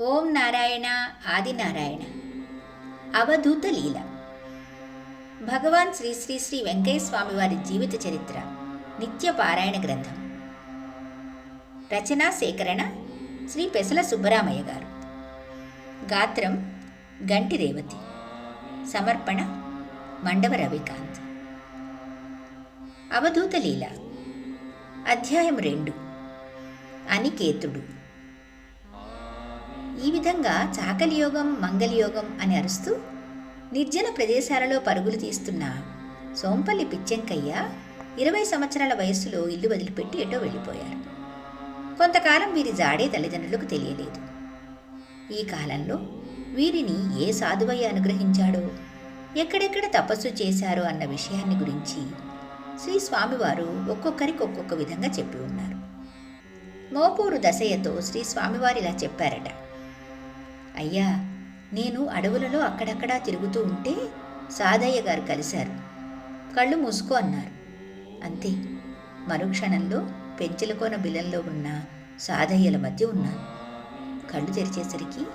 ఓం నారాయణ ఆదినారాయణ అవధూత లీల. భగవాన్ శ్రీ శ్రీ శ్రీ వెంకయ్యస్వామి వారి జీవిత చరిత్ర నిత్య పారాయణ గ్రంథం. రచనా సేకరణ శ్రీ పెసల సుబ్బరామయ్య గారు. గాత్రం గంటి రేవతి. సమర్పణ మండవ రవికాంత్. అవధూత లీల. అధ్యాయం రెండు. అనికేతుడు. ఈ విధంగా చాకలియోగం మంగళయోగం అని అరుస్తూ నిర్జన ప్రదేశాలలో పరుగులు తీస్తున్న సోంపల్లి పిచ్చెంకయ్య ఇరవై సంవత్సరాల వయస్సులో ఇల్లు వదిలిపెట్టి ఎటో వెళ్ళిపోయారు కొంతకాలం వీరి జాడే తల్లిదండ్రులకు తెలియలేదు. ఈ కాలంలో వీరిని ఏ సాధువయ్య అనుగ్రహించాడో ఎక్కడెక్కడ తపస్సు చేశారో అన్న విషయాన్ని గురించి శ్రీ స్వామివారు ఒక్కొక్కరికి ఒక్కొక్క విధంగా చెప్పి ఉన్నారు. మోపూరు దశయ్యతో శ్రీ స్వామివారు ఇలా చెప్పారట. అయ్యా నేను అడవులలో అక్కడక్కడా తిరుగుతూ ఉంటే సాదయ్య గారు కలిశారు. కళ్ళు మూసుకో అన్నారు. అంతే. మరుక్షణంలో పెంచలకోన బిలంలో ఉన్న సాదయ్యల మధ్య ఉన్నాను. కళ్ళు తెరిచేసరికి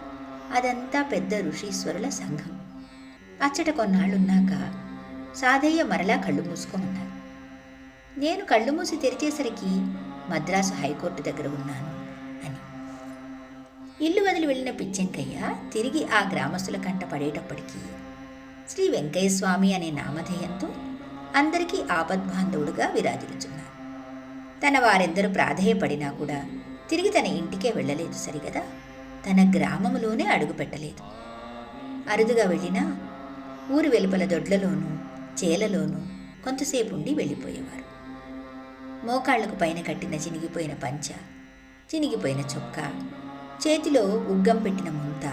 అదంతా పెద్ద ఋషీశ్వరుల సంఘం. అచ్చట కొన్నాళ్ళున్నాక సాదయ్య మరలా కళ్ళు మూసుకోమన్నారు. నేను కళ్ళు మూసి తెరిచేసరికి మద్రాసు హైకోర్టు దగ్గర ఉన్నాను. ఇల్లు వదిలి వెళ్ళిన పిచ్చెంకయ్య తిరిగి ఆ గ్రామస్తుల కంట పడేటప్పటికీ శ్రీ వెంకయ్య స్వామి అనే నామధేయంతో అందరికీ ఆపద్బాంధవుడుగా విరాజిల్లుచున్నారు తన వారెందరూ ప్రాధేయపడినా కూడా తిరిగి తన ఇంటికే వెళ్ళలేదు సరిగదా? తన గ్రామములోనే అడుగుపెట్టలేదు. అరుదుగా వెళ్ళినా ఊరు వెలుపల దొడ్లలోనూ చేలలోనూ కొంతసేపు ఉండి వెళ్ళిపోయేవారు. మోకాళ్ళకు పైన కట్టిన చినిగిపోయిన పంచ చినిగిపోయిన చొక్కా చేతిలో ఉగ్గం పెట్టిన ముంత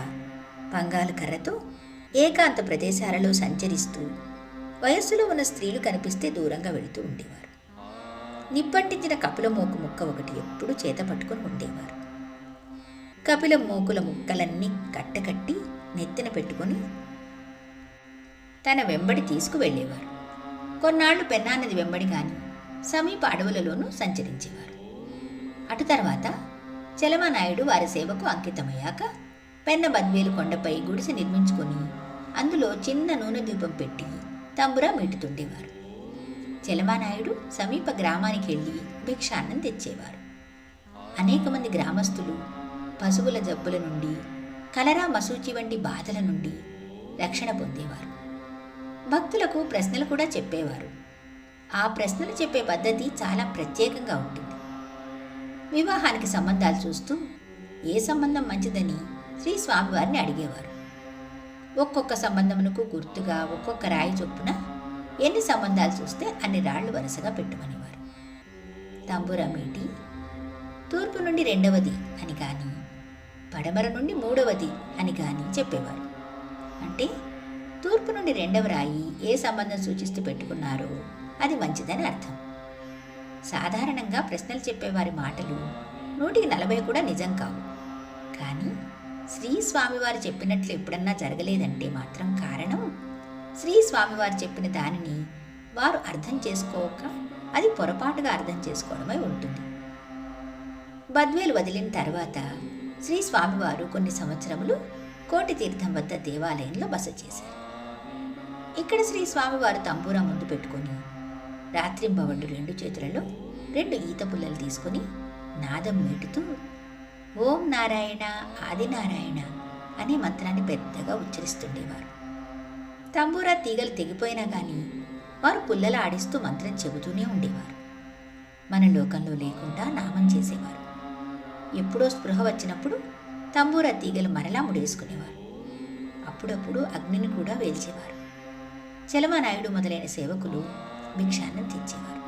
పంగాలు కర్రతో ఏకాంత ప్రదేశాలలో సంచరిస్తూ వయస్సులో ఉన్న స్త్రీలు కనిపిస్తే దూరంగా వెళుతూ ఉండేవారు. నిప్పంటించిన కపిల మోకు ముక్క ఒకటి ఎప్పుడూ చేత పట్టుకొని ఉండేవారు. కపిల మోకుల ముక్కలన్నీ కట్టకట్టి నెత్తిన పెట్టుకొని తన వెంబడి తీసుకువెళ్ళేవారు. కొన్నాళ్ళు పెన్నానది వెంబడి కానీ సమీప అడవులలోనూ సంచరించేవారు. అటు తర్వాత చలమనాయుడు వారి సేవకు అంకితమయ్యాక పెన్న బద్వేలు కొండపై గుడిసె నిర్మించుకొని అందులో చిన్న నూనె దీపం పెట్టి తంబురా మీటుతుండేవారు. చలమానాయుడు సమీప గ్రామానికి వెళ్ళి భిక్షాన్నం తెచ్చేవారు. అనేక మంది గ్రామస్తులు పశువుల జబ్బుల నుండి కలరా మసూచి వంటి బాధల నుండి రక్షణ పొందేవారు. భక్తులకు ప్రశ్నలు కూడా చెప్పేవారు. ఆ ప్రశ్నలు చెప్పే పద్ధతి చాలా ప్రత్యేకంగా ఉంటుంది. వివాహానికి సంబంధాలు చూస్తూ ఏ సంబంధం మంచిదని శ్రీ స్వామివారిని అడిగేవారు. ఒక్కొక్క సంబంధమునకు గుర్తుగా ఒక్కొక్క రాయి చొప్పున ఎన్ని సంబంధాలు చూస్తే అన్ని రాళ్ళు వరుసగా పెట్టుమనేవారు తంబురమేటి తూర్పు నుండి రెండవది అని కానీ పడమర నుండి మూడవది అని కానీ చెప్పేవారు. అంటే తూర్పు నుండి రెండవ రాయి ఏ సంబంధం సూచిస్తూ పెట్టుకున్నారో అది మంచిదని అర్థం. సాధారణంగా ప్రశ్నలు చెప్పేవారి మాటలు నూటికి నలభై కూడా నిజం కావు. కానీ శ్రీ స్వామివారు చెప్పినట్లు ఎప్పుడన్నా జరగలేదంటే మాత్రం కారణం శ్రీ స్వామివారు చెప్పిన దానిని వారు అర్థం చేసుకోక అది పొరపాటుగా అర్థం చేసుకోవడమై ఉంటుంది. బద్వేలు వదిలిన తర్వాత శ్రీ స్వామివారు కొన్ని సంవత్సరములు కోటి తీర్థం వద్ద దేవాలయంలో బస చేశారు. ఇక్కడ శ్రీ స్వామివారు తంబూరా ముందు పెట్టుకొని రాత్రింబవళ్ళు రెండు చేతులలో రెండు ఈత పుల్లలు తీసుకొని నాదం మీటుతూ ఓం నారాయణ ఆదినారాయణ అనే మంత్రాన్ని పెద్దగా ఉచ్చరిస్తుండేవారు. తంబూరా తీగలు తెగిపోయినా కానీ వారు పుల్లలు ఆడిస్తూ మంత్రం చెబుతూనే ఉండేవారు. మన లోకంలో లేకుండా నామం చేసేవారు. ఎప్పుడో స్పృహ వచ్చినప్పుడు తంబూరా తీగలు మరలా ముడేసుకునేవారు. అప్పుడప్పుడు అగ్నిని కూడా వేల్చేవారు. చలమనాయుడు మొదలైన సేవకులు భిక్షాన్నం తెచ్చేవారు.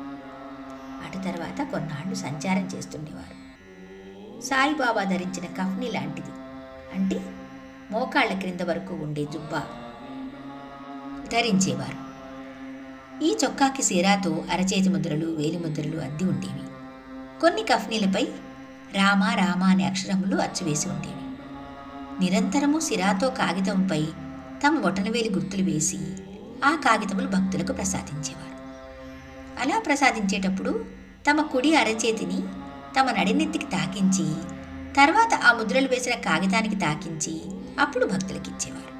అటు తర్వాత కొన్నాళ్ళు సంచారం చేస్తుండేవారు. సాయిబాబా ధరించిన కఫ్ని లాంటిది. అంటే మోకాళ్ళ క్రింద వరకు ఉండే జుబ్బా ధరించేవారు. ఈ చొక్కాకి సీరాతో అరచేతి ముద్రలు వేలి ముద్రలు అద్ది ఉండేవి. కొన్ని కఫ్నీలపై రామ రామ అనే అక్షరములు అచ్చువేసి ఉండేవి. నిరంతరము సిరాతో కాగితంపై తమ బొటనవేలి గుర్తులు వేసి ఆ కాగితములు భక్తులకు ప్రసాదించేవారు. అలా ప్రసాదించేటప్పుడు తమ కుడి అరచేతిని తమ నడినెత్తికి తాకించి తర్వాత ఆ ముద్రలు వేసిన కాగితానికి తాకించి అప్పుడు భక్తులకి ఇచ్చేవారు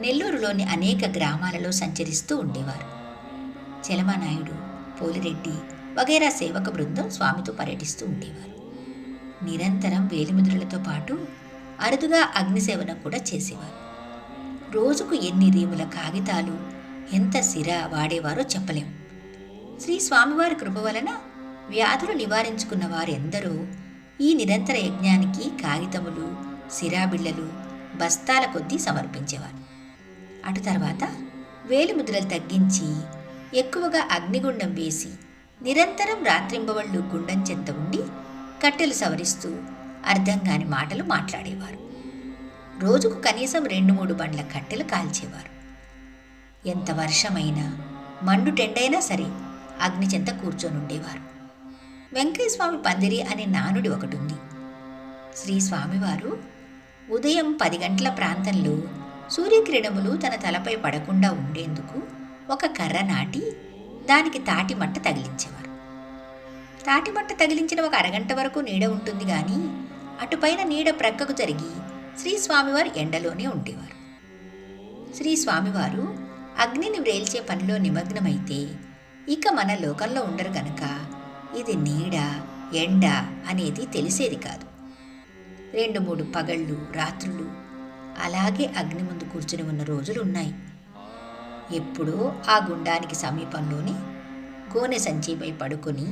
నెల్లూరులోని అనేక గ్రామాలలో సంచరిస్తూ ఉండేవారు. చలమానాయుడు పోలిరెడ్డి వగైరా సేవక బృందం స్వామితో పర్యటిస్తూ ఉండేవారు. నిరంతరం వేలిముద్రలతో పాటు అరుదుగా అగ్నిసేవన కూడా చేసేవారు. రోజుకు ఎన్ని రీముల కాగితాలు ఎంత సిర వాడేవారో చెప్పలేం. శ్రీ స్వామివారి కృప వలన వ్యాధులు నివారించుకున్న వారెందరో ఈ నిరంతర యజ్ఞానికి కాగితములు సిరాబిళ్ళలు బస్తాల కొద్దీ సమర్పించేవారు. అటు తర్వాత వేలిముద్రలు తగ్గించి ఎక్కువగా అగ్నిగుండం వేసి నిరంతరం రాత్రింబవళ్ళు గుండం చెంత ఉండి కట్టెలు సవరిస్తూ అర్థం కాని మాటలు మాట్లాడేవారు. రోజుకు కనీసం రెండు మూడు బండ్ల కట్టెలు కాల్చేవారు. ఎంత వర్షమైనా మండు టెండైనా సరే అగ్ని చెంత కూర్చొని ఉండేవారు పందిరి అనే నానుడి ఒకటి ఉంది శ్రీ స్వామివారు ఉదయం పది గంటల ప్రాంతంలో సూర్యకిరణములు తన తలపై పడకుండా ఉండేందుకు ఒక కర్ర నాటి దానికి తాటి మట్ట తగిలించేవారు. తాటి మట్ట తగిలించిన ఒక అరగంట వరకు నీడ ఉంటుంది కానీ అటుపైన నీడ ప్రక్కకు జరిగి శ్రీ స్వామివారు ఎండలోనే ఉండేవారు. శ్రీ స్వామివారు అగ్నిని వ్రేల్చే పనిలో నిమగ్నమైతే ఇక మన లోకంలో ఉండరు గనక. ఇది నీడ ఎండ అనేది తెలిసేది కాదు. రెండు మూడు పగళ్ళు రాత్రులు అలాగే అగ్ని ముందు కూర్చుని ఉన్న రోజులు ఉన్నాయి. ఎప్పుడో ఆ గుండానికి సమీపంలోనే గోనె సంచిపై పడుకొని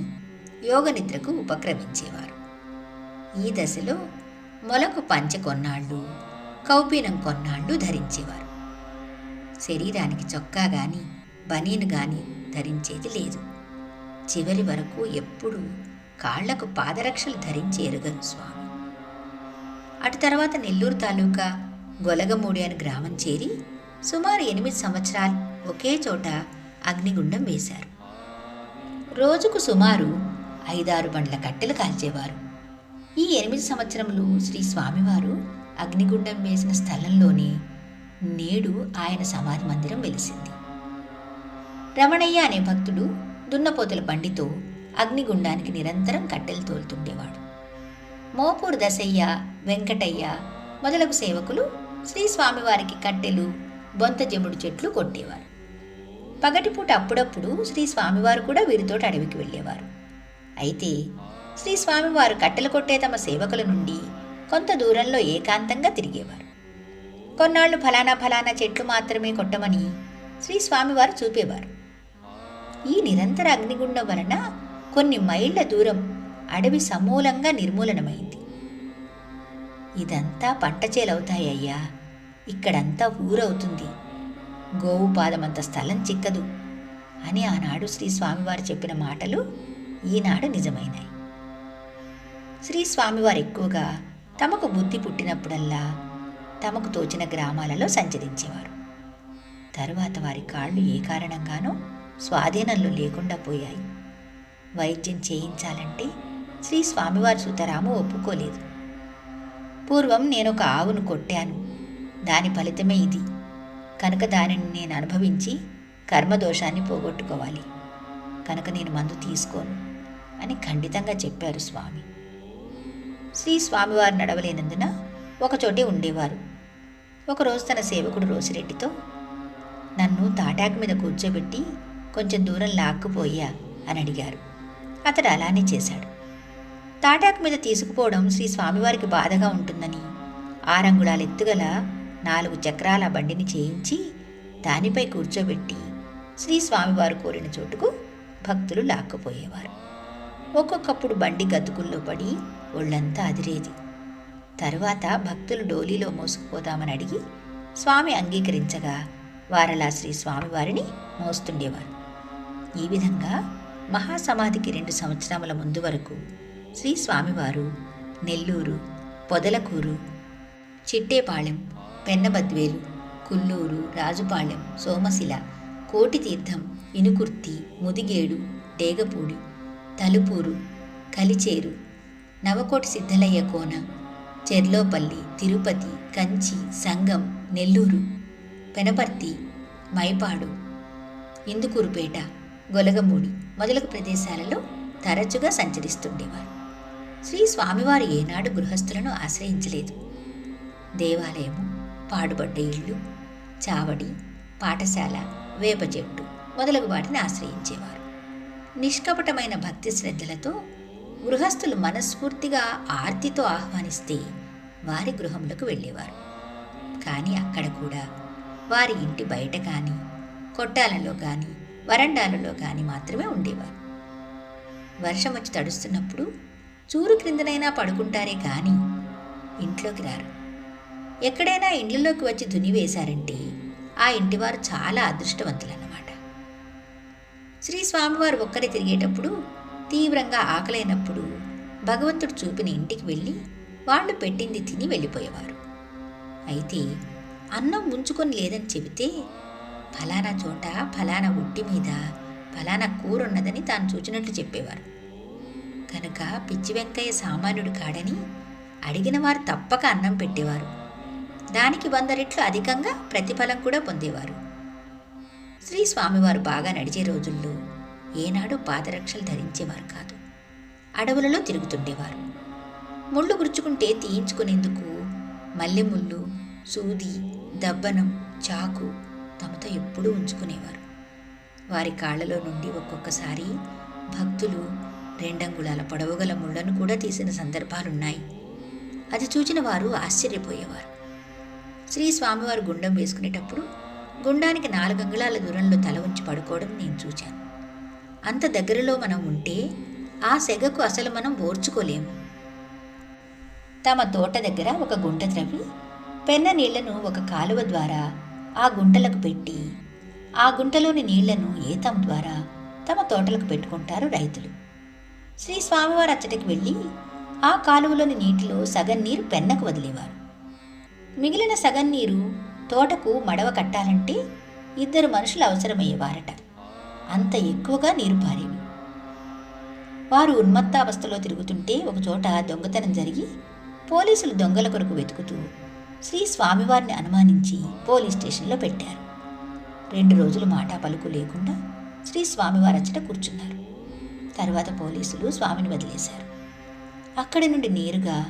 యోగనిద్రకు ఉపక్రమించేవారు. ఈ దశలో మొలకు పంచె కొన్నాళ్ళు కౌపీనం కొన్నాళ్ళు ధరించేవారు. శరీరానికి చొక్కా గాని బనీను కానీ ధరించేది లేదు. చివరి వరకు ఎప్పుడూ కాళ్ళకు పాదరక్షలు ధరించి ఎరుగరు స్వామి. అటు తర్వాత నెల్లూరు తాలూకా గొలగమూడి అని గ్రామం చేరి సుమారు ఎనిమిది సంవత్సరాలు ఒకే చోట అగ్నిగుండం వేశారు. రోజుకు సుమారు ఐదారు బండ్ల కట్టెలు కాల్చేవారు. ఈ ఎనిమిది సంవత్సరములు శ్రీ స్వామివారు అగ్నిగుండం వేసిన స్థలంలోనే నేడు ఆయన సమాధి మందిరం వెలిసింది. రమణయ్య అనే భక్తుడు దున్నపోతుల బండితో అగ్నిగుండానికి నిరంతరం కట్టెలు తోలుతుండేవాడు. మోపూరు దశయ్య వెంకటయ్య మొదలగు సేవకులు శ్రీ స్వామివారికి కట్టెలు బొంత జముడు చెట్లు కొట్టేవారు. పగటిపూట అప్పుడప్పుడు శ్రీ స్వామివారు కూడా వీరితోటి అడవికి వెళ్ళేవారు. అయితే శ్రీ స్వామివారు కట్టెలు కొట్టే తమ సేవకుల నుండి కొంత దూరంలో ఏకాంతంగా తిరిగేవారు. కొన్నాళ్ళు ఫలానా ఫలానా చెట్లు మాత్రమే కొట్టమని శ్రీ స్వామివారు చూపేవారు. ఈ నిరంతర అగ్నిగుండం వలన కొన్ని మైళ్ళ దూరం అడవి సమూలంగా నిర్మూలనమైంది. ఇదంతా పంట చేలవుతాయ్యా ఇక్కడంతా ఊరవుతుంది. గోవు పాదమంత స్థలం చిక్కదు అని ఆనాడు శ్రీ స్వామివారు చెప్పిన మాటలు ఈనాడు నిజమైనాయి. శ్రీ స్వామివారు ఎక్కువగా తమకు బుద్ధి పుట్టినప్పుడల్లా తమకు తోచిన గ్రామాలలో సంచరించేవారు. తరువాత వారి కాళ్ళు ఏ కారణంగానో స్వాధీనంలో లేకుండా పోయాయి. వైద్యం చేయించాలంటే శ్రీ స్వామివారి సుతరాము ఒప్పుకోలేదు. పూర్వం నేను ఒక ఆవును కొట్టాను. దాని ఫలితమే ఇది. కనుక దానిని నేను అనుభవించి కర్మదోషాన్ని పోగొట్టుకోవాలి. కనుక నేను మందు తీసుకోను అని ఖండితంగా చెప్పారు స్వామి. శ్రీ స్వామివారు నడవలేనందున ఒకచోటే ఉండేవారు. ఒకరోజు తన సేవకుడు రోసిరెడ్డితో నన్ను తాటాకు మీద కూర్చోబెట్టి కొంచెం దూరం లాక్కుపోయా అని అడిగారు. అతడు అలానే చేశాడు. తాటాకు మీద తీసుకుపోవడం శ్రీ స్వామివారికి బాధగా ఉంటుందని ఆరంగుళాల ఎత్తుగల నాలుగు చక్రాల బండిని చేయించి దానిపై కూర్చోబెట్టి శ్రీ స్వామివారు కోరిన చోటుకు భక్తులు లాక్కుపోయేవారు. ఒక్కొక్కప్పుడు బండి గతుకుల్లో పడి ఒళ్ళంతా అదిరేది. తరువాత భక్తులు డోలీలో మోసుకుపోదామని అడిగి స్వామి అంగీకరించగా వారలా శ్రీ స్వామివారిని మోస్తుండేవారు. ఈ విధంగా మహాసమాధికి రెండు సంవత్సరముల ముందు వరకు శ్రీ స్వామివారు నెల్లూరు పొదలకూరు చిట్టేపాళెం పెన్నబద్వేలు కుల్లూరు రాజుపాళెం సోమశిల కోటితీర్థం ఇనుకుర్తి ముదిగేడు డేగపూడి తలుపూరు కలిచేరు నవకోటి సిద్ధలయ్య కోన చెర్లోపల్లి తిరుపతి కంచి సంగం నెల్లూరు పెనపర్తి మైపాడు ఇందుకూరుపేట. గొలగమూడి మొదలగు ప్రదేశాలలో తరచుగా సంచరిస్తుండేవారు. శ్రీ స్వామివారు ఏనాడు గృహస్థులను ఆశ్రయించలేదు. దేవాలయము పాడుబడ్డ ఇళ్ళు చావడి పాఠశాల వేప చెట్టు మొదలగు వాటిని ఆశ్రయించేవారు. నిష్కపటమైన భక్తి శ్రద్ధలతో గృహస్థులు మనస్ఫూర్తిగా ఆర్తితో ఆహ్వానిస్తే వారి గృహములకు వెళ్ళేవారు. కానీ అక్కడ కూడా వారి ఇంటి బయట కానీ కొట్టాలలో కానీ వరండాలలో కానీ మాత్రమే ఉండేవారు. వర్షం వచ్చి తడుస్తున్నప్పుడు చూరు క్రిందనైనా పడుకుంటారే కానీ ఇంట్లోకి రారు. ఎక్కడైనా ఇండ్లలోకి వచ్చి దుని వేశారంటే ఆ ఇంటివారు చాలా అదృష్టవంతులన్నమాట. శ్రీ స్వామివారు ఒక్కరే తిరిగేటప్పుడు తీవ్రంగా ఆకలైనప్పుడు భగవంతుడు చూపిన ఇంటికి వెళ్ళి వాళ్ళు పెట్టింది తిని వెళ్ళిపోయేవారు. అయితే అన్నం ఉంచుకొని లేదని చెబితే ఫలానా చోట ఫలానా ఒట్టి మీద ఫలానా కూర ఉన్నదని తాను చూచినట్లు చెప్పేవారు. కనుక పిచ్చి వెంకయ్య సామాన్యుడు కాడని అడిగిన వారు తప్పక అన్నం పెట్టేవారు. దానికి వంద రెట్లు అధికంగా ప్రతిఫలం కూడా పొందేవారు. శ్రీ స్వామివారు బాగా నడిచే రోజుల్లో ఏనాడు పాదరక్షలు ధరించేవారు కాదు. అడవులలో తిరుగుతుండేవారు. ముళ్ళు గుర్చుకుంటే తీయించుకునేందుకు మల్లెముళ్ళు సూది దబ్బనం చాకు తమతో ఎప్పుడూ ఉంచుకునేవారు. వారి కాళ్ళలో నుండి ఒక్కొక్కసారి భక్తులు రెండంగుళాల పొడవుగల ముళ్ళను కూడా తీసిన సందర్భాలున్నాయి. అది చూచిన వారు ఆశ్చర్యపోయేవారు. శ్రీ స్వామివారు గుండం వేసుకునేటప్పుడు గుండానికి నాలుగు అంగుళాల దూరంలో తల ఉంచి పడుకోవడం నేను చూచాను. అంత దగ్గరలో మనం ఉంటే ఆ సెగకు అసలు మనం ఓర్చుకోలేము. తమ తోట దగ్గర ఒక గుంట త్రవ్వి పెన్న నీళ్ళను ఒక కాలువ ద్వారా ఆ గుంటలకు పెట్టి ఆ గుంటలోని నీళ్ళను ఏతం ద్వారా తమ తోటలకు పెట్టుకుంటారు రైతులు. శ్రీ స్వామివారు అచ్చటికి వెళ్ళి ఆ కాలువలోని నీటిలో సగం నీరు పెన్నకు వదిలేవారు. మిగిలిన సగం నీరు తోటకు మడవ కట్టాలంటే ఇద్దరు మనుషులు అవసరమయ్యేవారట. అంత ఎక్కువగా నీరు పారేవి. వారు ఉన్మత్తావస్థలో తిరుగుతుంటే ఒకచోట దొంగతనం జరిగి పోలీసులు దొంగల కొరకు వెతుకుతూ శ్రీ స్వామివారిని అనుమానించి పోలీస్ స్టేషన్లో పెట్టారు. రెండు రోజులు మాట పలుకు లేకుండా శ్రీ స్వామివారు అచ్చట కూర్చున్నారు. తర్వాత పోలీసులు స్వామిని వదిలేశారు. అక్కడి నుండి నేరుగా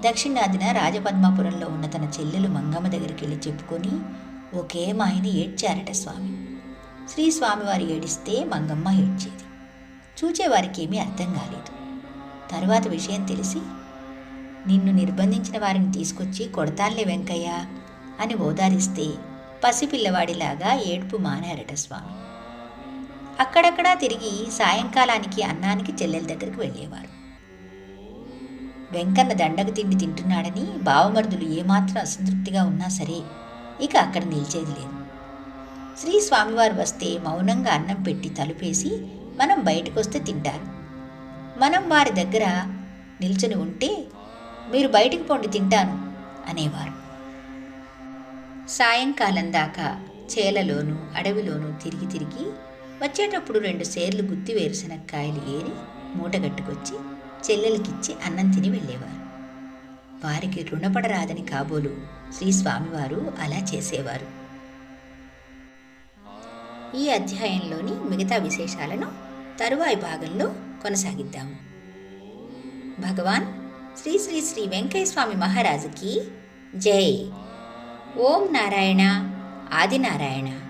దక్షిణాదిన రాజపద్మాపురంలో ఉన్న తన చెల్లెలు మంగమ్మ దగ్గరికి వెళ్ళి చెప్పుకొని ఒకే మాయని ఏడ్చారట స్వామి. శ్రీ స్వామివారు ఏడిస్తే మంగమ్మ ఏడ్చేది. చూచేవారికి ఏమీ అర్థం కాలేదు. తర్వాత విషయం తెలిసి నిన్ను నిర్బంధించిన వారిని తీసుకొచ్చి కొడతాన్లే వెంకయ్య అని ఓదారిస్తే పసిపిల్లవాడిలాగా ఏడుపు మానారట స్వామి. అక్కడక్కడా తిరిగి సాయంకాలానికి అన్నానికి చెల్లెల దగ్గరికి వెళ్ళేవారు. వెంకన్న దండకు తిండి తింటున్నాడని బావమరుదులు ఏమాత్రం అసంతృప్తిగా ఉన్నా సరే ఇక అక్కడ నిలిచేది లేదు. శ్రీ స్వామివారు వస్తే మౌనంగా అన్నం పెట్టి తలుపేసి మనం బయటకు వస్తే తింటారు. మనం వారి దగ్గర నిల్చుని ఉంటే మీరు బయటికి పండి తింటాను అనేవారు. సాయంకాలం దాకా చేలలోనూ అడవిలోనూ తిరిగి తిరిగి వచ్చేటప్పుడు రెండు సేర్లు గుత్తి వేరుశనక్కాయలు ఏరి మూటగట్టుకొచ్చి చెల్లెలకిచ్చి అన్నం తిని వెళ్ళేవారు. వారికి రుణపడరాదని కాబోలు శ్రీ స్వామివారు అలా చేసేవారు. ఈ అధ్యాయంలోని మిగతా విశేషాలను తరువాయి భాగంలో కొనసాగిద్దాము. భగవాన్ శ్రీ శ్రీ శ్రీ వెంకయ్య స్వామి మహారాజుకి జై. ఓం నారాయణ ఆదినారాయణ.